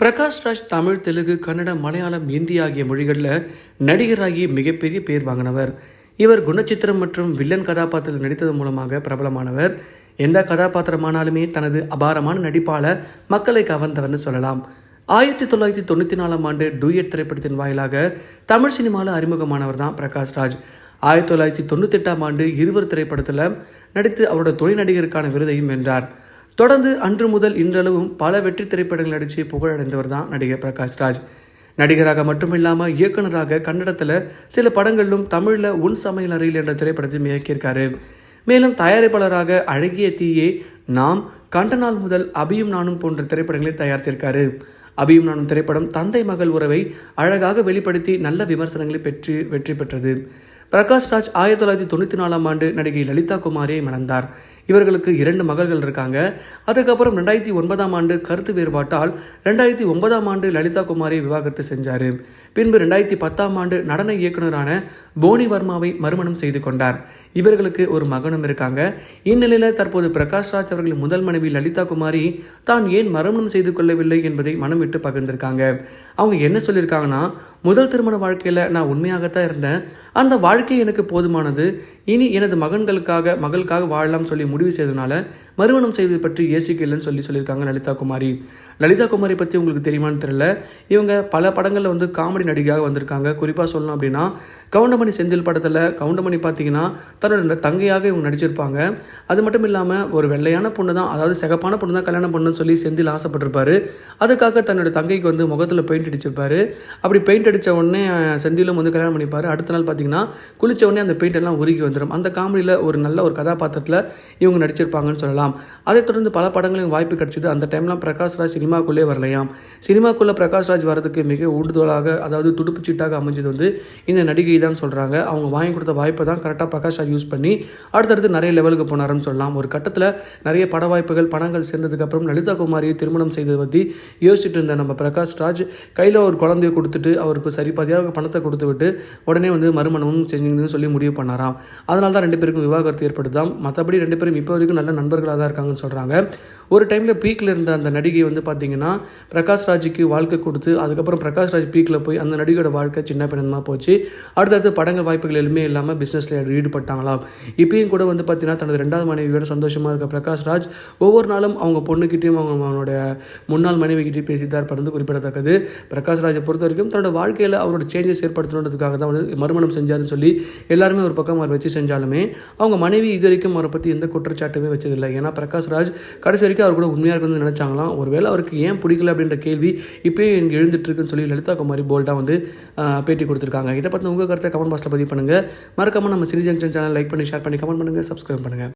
பிரகாஷ் ராஜ் தமிழ் தெலுங்கு கன்னடம் மலையாளம் இந்தி ஆகிய மொழிகளில் நடிகராகி மிகப்பெரிய பேர் வாங்கினவர். இவர் குணச்சித்திரம் மற்றும் வில்லன் கதாபாத்திரத்தில் நடித்தது மூலமாக பிரபலமானவர். எந்த கதாபாத்திரமானாலுமே தனது அபாரமான நடிப்பால் மக்களை கவர்ந்தவர்னு சொல்லலாம். ஆயிரத்தி தொள்ளாயிரத்தி தொண்ணூற்றி நாலாம் ஆண்டு டூயட் திரைப்படத்தின் வாயிலாக தமிழ் சினிமாவில் அறிமுகமானவர் தான் பிரகாஷ் ராஜ். ஆயிரத்தி தொள்ளாயிரத்தி தொண்ணூத்தெட்டாம் ஆண்டு இருவர் திரைப்படத்தில் நடித்து அவரோட துணை நடிகருக்கான விருதையும் வென்றார். தொடர்ந்து அன்று முதல் இன்றளவும் பல வெற்றி திரைப்படங்கள் நடித்து புகழடைந்தவர் தான் நடிகர் பிரகாஷ் ராஜ். நடிகராக மட்டுமில்லாமல் இயக்குனராக கன்னடத்தில் சில படங்களிலும் தமிழில் உன் சமையல் அறையில் என்ற திரைப்படத்தையும் இயக்கியிருக்காரு. மேலும் தயாரிப்பாளராக அழகிய தீயே நாம் கண்ட நாள் முதல் அபியும் நானும் போன்ற திரைப்படங்களை தயாரித்திருக்காரு அபியும் நானும் திரைப்படம் தந்தை மகள் உறவை அழகாக வெளிப்படுத்தி நல்ல விமர்சனங்களை பெற்று வெற்றி பெற்றது. பிரகாஷ் ராஜ் ஆயிரத்தி தொள்ளாயிரத்தி தொண்ணூற்றி நாலாம் ஆண்டு நடிகை லலிதா குமாரியை மணந்தார். இவர்களுக்கு இரண்டு மகள்கள் இருக்காங்க. அதுக்கப்புறம் ரெண்டாயிரத்தி ஒன்பதாம் ஆண்டு கருத்து வேறுபாட்டால் ரெண்டாயிரத்தி ஒன்பதாம் ஆண்டு லலிதா குமாரி விவாகரத்து செஞ்சார். பின்பு ரெண்டாயிரத்தி பத்தாம் ஆண்டு நடன இயக்குனரான போனி வர்மாவை மறுமணம் செய்து கொண்டார். இவர்களுக்கு ஒரு மகனும் இருக்காங்க. இந்நிலையில் தற்போது பிரகாஷ் ராஜ் அவர்களின் முதல் மனைவி லலிதா குமாரி தான் ஏன் மறுமணம் செய்து கொள்ளவில்லை என்பதை மனம் விட்டு பகிர்ந்திருக்காங்க. அவங்க என்ன சொல்லியிருக்காங்கன்னா முதல் திருமண வாழ்க்கையில் நான் உண்மையாகத்தான் இருந்தேன். அந்த வாழ்க்கை எனக்கு போதுமானது. இனி எனது மகன்களுக்காக மகளுக்காக வாழலாம் சொல்லி முடிவு செய்ததுனால மறுமணம் செய்தது பற்றி யோசிக்கலன்னு சொல்லி சொல்லியிருக்காங்க லலிதா குமாரி. லலிதா குமாரி பற்றி உங்களுக்கு தெரியுமான்னு தெரியல. இவங்க பல படங்களில் வந்து காமெடி நடிகையாக வந்திருக்காங்க. குறிப்பாக சொல்லணும் அப்படின்னா கவுண்டமணி செந்தில் படத்தில் கவுண்டமணி பார்த்தீங்கன்னா தன்னோட தங்கையாக இவங்க நடிச்சிருப்பாங்க. அது மட்டும் இல்லாமல் ஒரு வெள்ளையான பொண்ணு தான் அதாவது சிகப்பான பொண்ணு தான் கல்யாணம் பண்ணணும்னு சொல்லி செந்தில் ஆசைப்பட்டிருப்பாரு. அதுக்காக தன்னோட தங்கைக்கு வந்து முகத்தில் பெயிண்ட் அடிச்சிருப்பாரு. அப்படி பெயிண்ட் அடித்த உடனே செந்திலும் வந்து கல்யாணம் பண்ணிப்பார். அடுத்த நாள் பார்த்தீங்கன்னா குளித்த உடனே அந்த பெயிண்ட் எல்லாம் உருகி வந்துடும் அந்த காமெடியில் ஒரு நல்ல ஒரு கதாபாத்திரத்தில் இவங்க நடிச்சிருப்பாங்கன்னு சொல்லலாம். அதைத் தொடர்ந்து பல படங்களையும் வாய்ப்பு கிடைச்சது. அந்த டைம்லாம் பிரகாஷ் ராஜ் சினிமாக்குள்ளே வரலையாம். சினிமாக்குள்ளே பிரகாஷ் ராஜ் வரதுக்கு மிக ஊண்டுதலாக அதாவது துடுப்பு சீட்டாக அமைஞ்சது வந்து இந்த நடிகை தான் சொல்கிறாங்க அவங்க வாங்கி கொடுத்த வாய்ப்பை தான் கரெக்டாக பிரகாஷ் ராஜ் யூஸ் பண்ணி அடுத்தடுத்து நிறைய லெவலுக்கு போனாருன்னு சொல்லலாம். ஒரு கட்டத்தில் நிறைய பட வாய்ப்புகள் பணங்கள் சேர்ந்ததுக்கப்புறம் லலிதா குமாரியை திருமணம் செய்ததை பற்றி யோசிச்சுட்டு இருந்த நம்ம பிரகாஷ் ராஜ் கையில் ஒரு குழந்தைய கொடுத்துட்டு அவருக்கு சரிபாதியாக பணத்தை கொடுத்து விட்டு உடனே வந்து மறுமணமும் செஞ்சுங்கன்னு சொல்லி முடிவு பண்ணாராம். அதனால தான் ரெண்டு பேருக்கும் விவாகரத்து ஏற்படுதாம் மற்றபடி ரெண்டு பேரும் இப்போ வரைக்கும் நல்ல நண்பர்களாக தான் இருக்காங்கன்னு சொல்கிறாங்க ஒரு டைமில் பீக்கில் இருந்த அந்த நடிகை வந்து பார்த்தீங்கன்னா பிரகாஷ் ராஜுக்கு வாழ்க்கை கொடுத்து அதுக்கப்புறம் பிரகாஷ் ராஜ் பீக்கில் போய் அந்த நடிகையோட வாழ்க்கை சின்ன பின்னமாக போச்சு. அடுத்தடுத்து படங்கள் வாய்ப்புகள் எதுவுமே இல்லாமல் பிஸ்னஸில் ஈடுபட்டாங்களாம். இப்பயும் கூட வந்து பார்த்தீங்கன்னா தனது ரெண்டாவது மனைவியோட சந்தோஷமாக இருக்க பிரகாஷ் ராஜ் ஒவ்வொரு நாளும் அவங்க பொண்ணுக்கிட்டையும் அவங்க அவனுடைய முன்னாள் மனைவிக்கிட்டையும் பேசி தான் இருப்பது குறிப்பிடத்தக்கது. பிரகாஷ் ராஜை பொறுத்த வரைக்கும் தன்னோட வாழ்க்கையில் அவரோட சேஞ்சஸ் ஏற்படுத்தணுன்றதுக்காக தான் வந்து மறுமணம் செஞ்சாருன்னு சொல்லி எல்லாருமே ஒரு பக்கம் அவர் வச்சு செஞ்சாலுமே அவங்க மனைவி இது வரைக்கும் அவரை பற்றி எந்த குற்றச்சாட்டுமே வச்சதில்லை. ஏன்னா பிரகாஷ் ராஜ் கடைசி வரைக்கும் அவர் கூட உண்மையாக இருக்குன்னு நினச்சாங்களாம். ஒருவேளை அவருக்கு ஏன் பிடிக்கல அப்படின்ற கேள்வி இப்போயே இங்கே எழுந்துட்டு இருக்குன்னு சொல்லி லலிதா குமாரி போல்டாக வந்து பேட்டி கொடுத்துருக்காங்க. இதை பற்றி உங்கள் கருத்தை கமெண்ட் பாக்ஸில் பதிவு பண்ணுங்கள் மறக்காமல் நம்ம சினி ஜங்ஷன் சேனல் லைக் பண்ணி ஷேர் பண்ணி கமெண்ட் பண்ணுங்கள் சப்ஸ்கிரைப் பண்ணுங்கள்